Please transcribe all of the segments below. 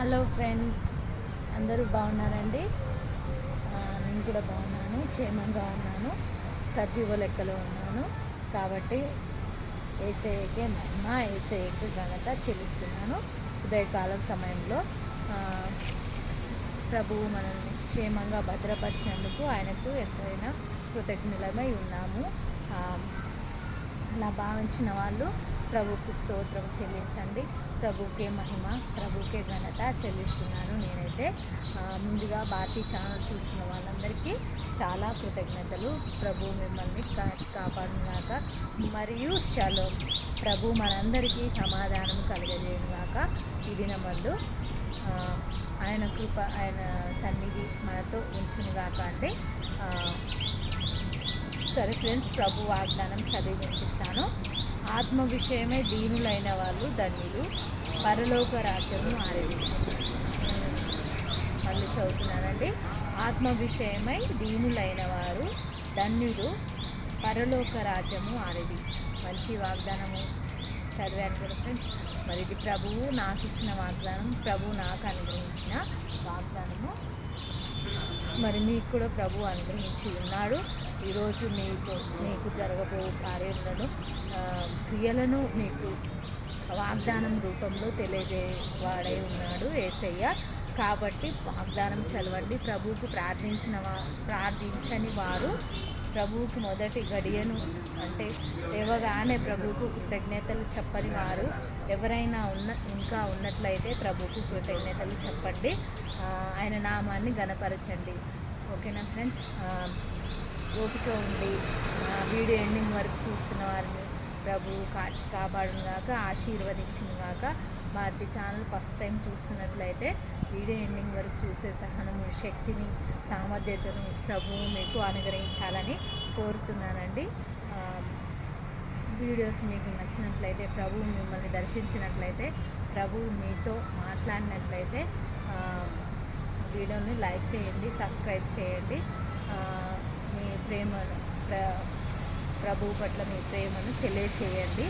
Hello friends అందరూ బాగున్నారండి? నేను కూడా బాగున్నాను. క్షేమంగా ఉన్నాను. సజీవ లెక్కలో ఉన్నాను. కాబట్టి ఏసఐకే మహిమ ఏసఐకి ఘనత చెల్లిస్తున్నాను. ఉదయకాల సమయంలో ప్రభువు మనల్ని క్షేమంగా భద్రపరిచినందుకు ఆయనకు ఎంతైనా కృతజ్ఞులమై ఉన్నాము. ఆ, అలా భావించిన వాళ్ళు ప్రభుకి స్తోత్రం చెల్లించండి. ప్రభుకే మహిమ ప్రభుకే ఘనత చెల్లిస్తున్నాను నేనైతే. ముందుగా భారతీ ఛానల్ చూసిన వాళ్ళందరికీ చాలా కృతజ్ఞతలు. ప్రభు మిమ్మల్ని కాచి కాపాడుగాక మరియు షలో ప్రభు మనందరికీ సమాధానం కలుగజేయుగాక ఇది దినమందు ఆయన కృప ఆయన సన్నిధి మనతో ఉంచునుగాక అండి. సరే ఫ్రెండ్స్ ప్రభు వాగ్దానం చదివి వినిపిస్తాను. ఆత్మ విషయమై దీనులైన వాళ్ళు ధన్యులు. పరలోక రాజ్యము ఆరేది మళ్ళీ చదువుతున్నానండి ఆత్మ విషయమై దీనులైన వారు ధన్యులు. పరలోక రాజ్యము ఆరేది మంచి వాగ్దానము చదివాను కదా ఫ్రెండ్స్. మరి ఇది ప్రభువు నాకు ఇచ్చిన వాగ్దానం ప్రభువు నాకు అనుగ్రహించిన వాగ్దానము. మరి మీకు కూడా ప్రభు అనుగ్రహించి ఉన్నాడు. ఈరోజు మీకు మీకు జరగబో కార్యములను క్రియలను మీకు వాగ్దానం రూపంలో తెలియజేవాడై ఉన్నాడు ఏసయ్య. కాబట్టి వాగ్దానం చదవండి. ప్రభువుకు ప్రార్థించిన వా ప్రార్థించని వారు ప్రభువుకు మొదటి గడియను అంటే లేవగానే ప్రభువుకు కృతజ్ఞతలు చెప్పని వారు ఎవరైనా ఉన్న ఇంకా ఉన్నట్లయితే ప్రభువుకు కృతజ్ఞతలు చెప్పండి. ఆయన నామాన్ని గనపరచండి ఓకేనా ఫ్రెండ్స్? ఓపిక ఉండి వీడియో ఎండింగ్ వరకు చూస్తున్న వారిని ప్రభు కాచి కాపాడును గాక ఆశీర్వదించును భారతి ఛానల్ ఫస్ట్ టైం చూస్తున్నట్లయితే వీడియో ఎండింగ్ వరకు చూసే సహనము శక్తిని సామర్థ్యతను ప్రభువు మీకు అనుగ్రహించాలని కోరుతున్నానండి. వీడియోస్ మీకు నచ్చినట్లయితే ప్రభువు మిమ్మల్ని దర్శించినట్లయితే ప్రభువు మీతో మాట్లాడినట్లయితే వీడియోని లైక్ చేయండి సబ్స్క్రైబ్ చేయండి. మీ ప్రేమను ప్ర ప్రభువు పట్ల మీ ప్రేమను తెలియచేయండి.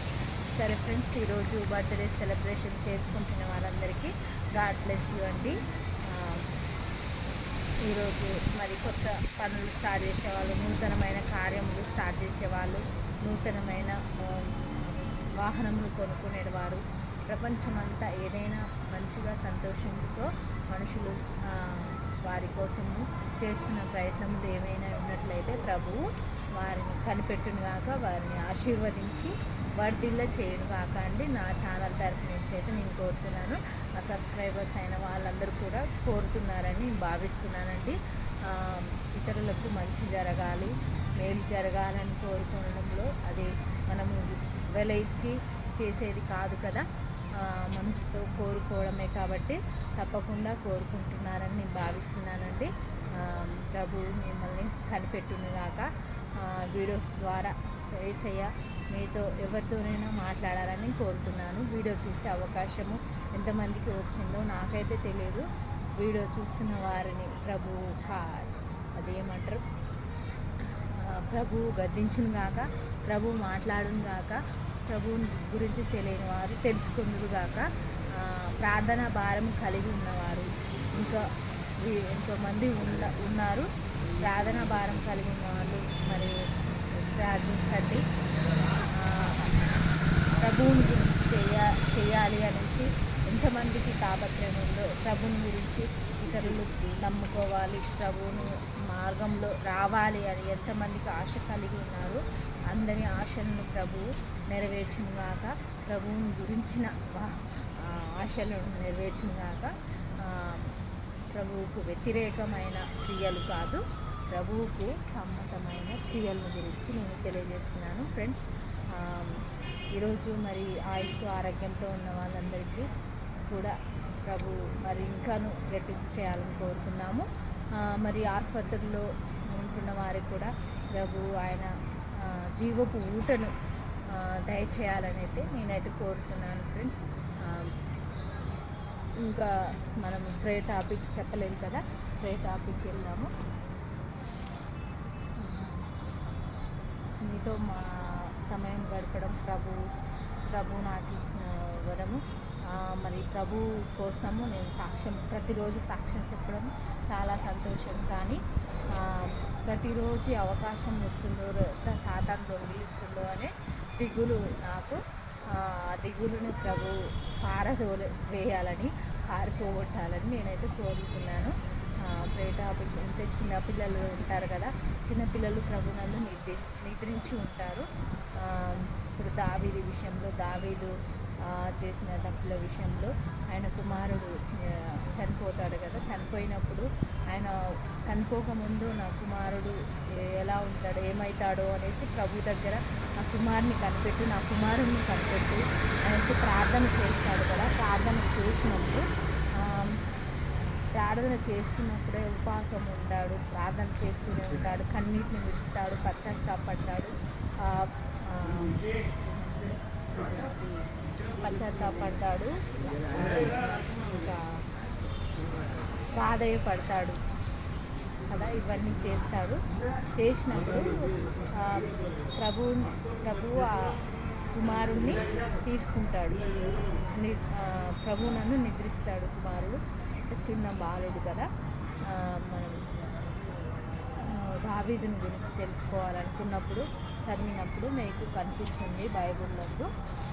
సరే ఫ్రెండ్స్ ఈరోజు బర్త్డే సెలబ్రేషన్ చేసుకుంటున్న వాళ్ళందరికీ గాడ్ బ్లెస్ యూ అండి. ఈరోజు మరి కొత్త పనులు స్టార్ట్ చేసేవాళ్ళు నూతనమైన కార్యములు స్టార్ట్ చేసేవాళ్ళు నూతనమైన వాహనములు కొనుక్కునేవారు. ప్రపంచమంతా ఏదైనా మంచిగా సంతోషంతో మనుషులు వారి కోసము చేస్తున్న ప్రయత్నములు ఏమైనా ఉన్నట్లయితే ప్రభువు వారిని కనిపెట్టును గాక వారిని ఆశీర్వదించి వర్ధిల్ల చేయను కాక అండి. నా ఛానల్ తరఫు నుంచి అయితే నేను కోరుతున్నాను. నా సబ్స్క్రైబర్స్ అయిన వాళ్ళందరూ కూడా కోరుతున్నారని నేను భావిస్తున్నానండి. ఇతరులకు మంచి జరగాలి మేలు జరగాలని కోరుకోవడంలో అది మనము వెల ఇచ్చి చేసేది కాదు కదా. మనసుతో కోరుకోవడమే కాబట్టి తప్పకుండా కోరుకుంటున్నారని నేను భావిస్తున్నానండి. ప్రభు మిమ్మల్ని కనిపెట్టునుగాక వీడియోస్ ద్వారా ఏసయ్య మీతో ఎవరితోనైనా మాట్లాడాలని కోరుతున్నాను. వీడియో చూసే అవకాశము ఎంతమందికి వచ్చిందో నాకైతే తెలియదు వీడియో చూస్తున్న వారిని ప్రభు కాజ్ అదేమంటారు? ప్రభు ప్రభువు గద్దించును గాక ప్రభు మాట్లాడును గాక ప్రభు గురించి తెలియని వారు తెలుసుకుందురు గాక ప్రార్థన భారం కలిగి ఉన్నవారు ఇంకా ఎంతోమంది ఉన్న ఉన్నారు. ప్రార్థన భారం కలిగి ఉన్నవారు మరి ప్రార్థించండి. ప్రభువుని గురించి చేయ చేయాలి అనేసి ఎంతమందికి తాపత్రయం ఉందో ప్రభుని గురించి ఇతరులు నమ్ముకోవాలి ప్రభువుని మార్గంలో రావాలి అని ఎంతమందికి ఆశ కలిగి ఉన్నారు. అందరి ఆశలను ప్రభువు నెరవేర్చునుగాక ప్రభువుని గురించిన ఆశలను నెరవేర్చునుగాక ప్రభువుకు వ్యతిరేకమైన క్రియలు కాదు. ప్రభువుకు సమ్మతమైన క్రియలను గురించి నేను తెలియజేస్తున్నాను. ఫ్రెండ్స్ ఈరోజు మరి ఆయుష్ ఆరోగ్యంతో ఉన్న వాళ్ళందరికీ కూడా ప్రభు మరి ఇంకాను రెట్టింపు చేయాలని కోరుతున్నాము మరి ఆసుపత్రిలో ఉంటున్న వారికి కూడా ప్రభు ఆయన జీవపు ఊటను ఆ, దయచేయాలని అయితే నేనైతే కోరుతున్నాను ఫ్రెండ్స్. ఇంకా మనం ప్రే టాపిక్ చెప్పలేదు కదా ప్రే టాపిక్ వెళ్దాము. ప్రభుతో మా సమయం గడపడం ప్రభు ప్రభు నాకు ఇచ్చిన వరము. మరి ప్రభు కోసము నేను సాక్ష్యం ప్రతిరోజు సాక్ష్యం చెప్పడం చాలా సంతోషం. కానీ ప్రతిరోజు అవకాశం ఇస్తుందో ర- సాతాన్ దొంగిలిస్తుందో అనే దిగులు నాకు దిగులును ప్రభు పారదోలు వేయాలని పారిపోగొట్టాలని నేనైతే కోరుతున్నాను ప్రేట అంటే చిన్నపిల్లలు ఉంటారు కదా చిన్నపిల్లలు ప్రభునందు నిద్రి నిద్రించి ఉంటారు. ఇప్పుడు దావీది విషయంలో దావీదు చేసిన తప్పుల విషయంలో ఆయన కుమారుడు చనిపోతాడు కదా. చనిపోయినప్పుడు ఆయన చనిపోకముందు నా కుమారుడు ఎలా ఉంటాడు ఏమవుతాడో అనేసి ప్రభు దగ్గర నా కుమారుని కనిపెట్టు నా కుమారుడిని కనిపెట్టు అనేసి ప్రార్థన చేస్తాడు కదా. ప్రార్థన చేసినప్పుడు ప్రార్థన చేస్తున్నప్పుడే ఉపవాసం ఉంటాడు ప్రార్థన చేస్తూనే ఉంటాడు కన్నీటిని విడుస్తాడు పశ్చాత్తాపడ్డాడు. ఆ, ఆ, ఇంకా ప్రాధేయపడతాడు కదా ఇవన్నీ చేస్తాడు. చేసినప్పుడు ప్రభు ప్రభు ఆ కుమారుణ్ణి తీసుకుంటాడు. ని ప్రభు నన్ను నిద్రిస్తాడు కుమారుడు. చిన్న బాలుడు కదా. మనం దావీదుని గురించి తెలుసుకోవాలనుకున్నప్పుడు చదివినప్పుడు మీకు కనిపిస్తుంది బైబిల్లో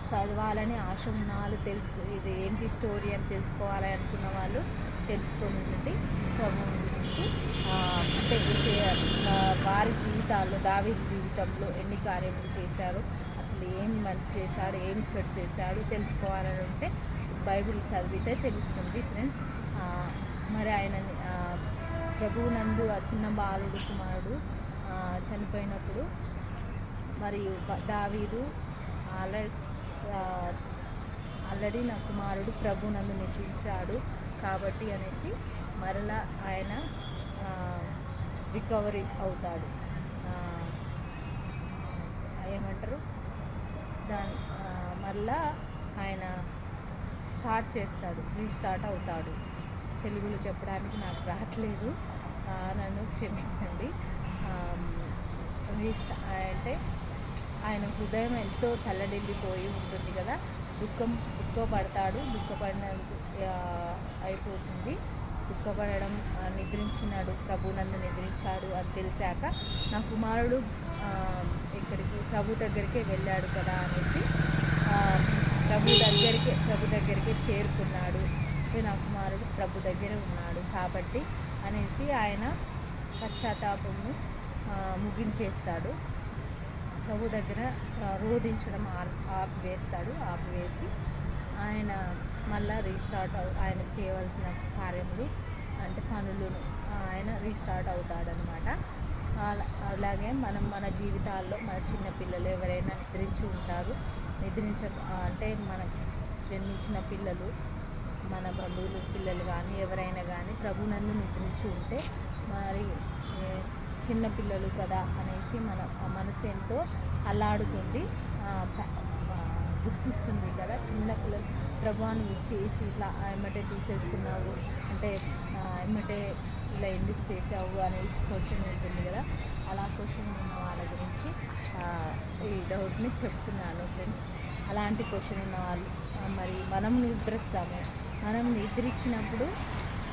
చదవాలని ఆశ ఉన్నాళ్ళు తెలుసుకు ఇది ఏంటి స్టోరీ అని తెలుసుకోవాలి అనుకున్న వాళ్ళు తెలుసుకొని ఉండండి. గురించి అంటే వారి జీవితాల్లో దావీ జీవితంలో ఎన్ని కార్యములు చేశారు అసలు ఏం మంచి చేశాడు ఏం చెడు చేశాడు తెలుసుకోవాలని ఉంటే బైబిల్ చదివితే తెలుస్తుంది ఫ్రెండ్స్. మరి ఆయన ప్రభువునందు ఆ చిన్న బాలుడు కుమారుడు చనిపోయినప్పుడు మరియు దావీదు ఆల్రెడీ ఆల్రెడీ నా కుమారుడు ప్రభునందు నిద్రించాడు కాబట్టి అనేసి మరలా ఆయన రికవరీ అవుతాడు. ఏమంటారు? దాని మరలా ఆయన స్టార్ట్ చేస్తాడు. రీస్టార్ట్ అవుతాడు. తెలుగులో చెప్పడానికి నాకు రావట్లేదు. నన్ను క్షమించండి. రీస్టా అంటే ఆయన హృదయం ఎంతో తల్లడిల్లిపోయి ఉంటుంది కదా. దుఃఖం దుఃఖపడతాడు. దుఃఖపడిన అయిపోతుంది. దుఃఖపడడం నిద్రించినాడు. ప్రభు నన్ను నిద్రించాడు అని తెలిసాక నా కుమారుడు ఇక్కడికి ప్రభు దగ్గరికే వెళ్ళాడు కదా అనేసి. ప్రభు దగ్గరికి ప్రభు దగ్గరికి చేరుకున్నాడు. అంటే నా కుమారుడు ప్రభు దగ్గర ఉన్నాడు కాబట్టి అనేసి ఆయన పశ్చాత్తాపము ముగించేస్తాడు. ప్రభు దగ్గర రోధించడం ఆపివేస్తాడు. ఆపివేసి ఆయన మళ్ళా రీస్టార్ట్ అవు ఆయన చేయవలసిన కార్యములు అంటే పనులను ఆయన రీస్టార్ట్ అవుతాడనమాట అలా- అలాగే మనం మన జీవితాల్లో మన చిన్నపిల్లలు ఎవరైనా నిద్రించి ఉంటారు. నిద్రించ అంటే మనకు జన్మించిన పిల్లలు మన బంధువులు పిల్లలు కానీ ఎవరైనా కానీ ప్రభునందు నిద్రించి ఉంటే మరి చిన్న పిల్లలు కదా అనేసి మన మనసు ఎంతో అల్లాడుతుంది దుఃఖిస్తుంది కదా చిన్న పిల్లలు. ప్రభువాన్ని ఇచ్చేసి ఇట్లా ఎమ్మటే తీసేసుకున్నావు అంటే ఏమంటే ఎమ్మటే ఇలా ఎందుకు చేసావు అనేసి క్వశ్చన్ ఉంటుంది కదా. అలా క్వశ్చన్ ఉన్న వాళ్ళ గురించి ఈ డౌట్ని చెప్తున్నాను ఫ్రెండ్స్. అలాంటి క్వశ్చన్ ఉన్న వాళ్ళు మరి మనం నిద్రిస్తాము. మనం నిద్రించినప్పుడు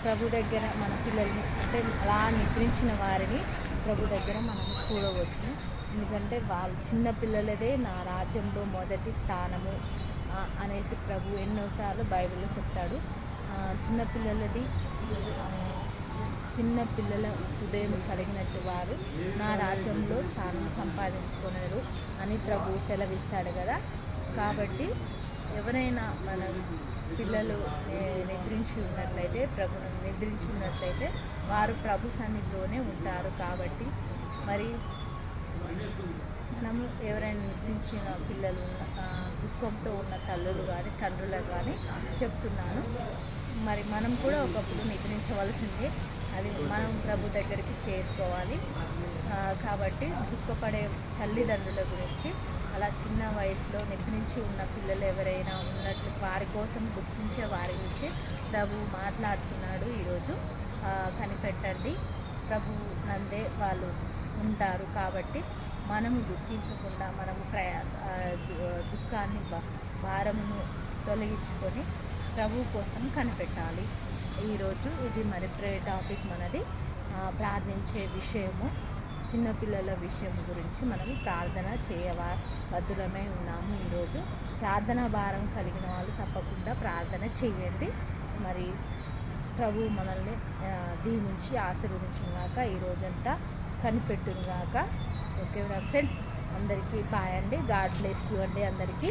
ప్రభు దగ్గర మన పిల్లల్ని అంటే అలా నిద్రించిన వారిని ప్రభు దగ్గర మనం చూడవచ్చు. ఎందుకంటే వాళ్ళు చిన్న పిల్లలదే నా రాజ్యంలో మొదటి స్థానము అనేసి ప్రభు ఎన్నోసార్లు బైబిల్లో చెప్తాడు. చిన్నపిల్లలది చిన్న పిల్లల హృదయం కలిగినట్టు వారు నా రాజ్యంలో స్థానం సంపాదించుకున్నారు అని ప్రభు సెలవిస్తాడు కదా. కాబట్టి ఎవరైనా మన పిల్లలు నిద్రించి ఉన్నట్లయితే ప్రభు నిద్రించి ఉన్నట్లయితే వారు ప్రభు సన్నిధిలోనే ఉంటారు కాబట్టి మరి మనము ఎవరైనా నిద్రించిన పిల్లలు దుఃఖంతో ఉన్న తల్లులు కానీ తండ్రులు కానీ చెప్తున్నాను. మరి మనం కూడా ఒకప్పుడు నిద్రించవలసిందే. అది మనం ప్రభు దగ్గరికి చేరుకోవాలి. కాబట్టి దుఃఖపడే తల్లిదండ్రుల గురించి అలా చిన్న వయసులో నిద్రించి ఉన్న పిల్లలు ఎవరైనా ఉన్నట్లు వారి కోసం దుఃఖించే వారి గురించి ప్రభు మాట్లాడుతున్నాడు ఈరోజు. కనిపెట్టండి. ప్రభు నందే వాళ్ళు ఉంటారు కాబట్టి మనము దుఃఖించకుండా మనము ప్రయాస దు- దుఃఖాన్ని భా- భారమును తొలగించుకొని ప్రభు కోసం కనిపెట్టాలి. ఈరోజు ఇది మరి ప్రే టాపిక్ మనది. ప్రార్థించే విషయము చిన్నపిల్లల విషయం గురించి మనం ప్రార్థన చేయవా భద్రమే ఉన్నాము ఈరోజు. ప్రార్థన భారం కలిగిన వాళ్ళు తప్పకుండా ప్రార్థన చేయండి. మరి ప్రభు మనల్ని దీవించి ఆశీర్వదించుగాక ఈ రోజంతా కనిపెట్టుగాక ఓకే ఫ్రెండ్స్ అందరికీ బాయ్ అండి. గాడ్ బ్లెస్ యూ అండి అందరికీ.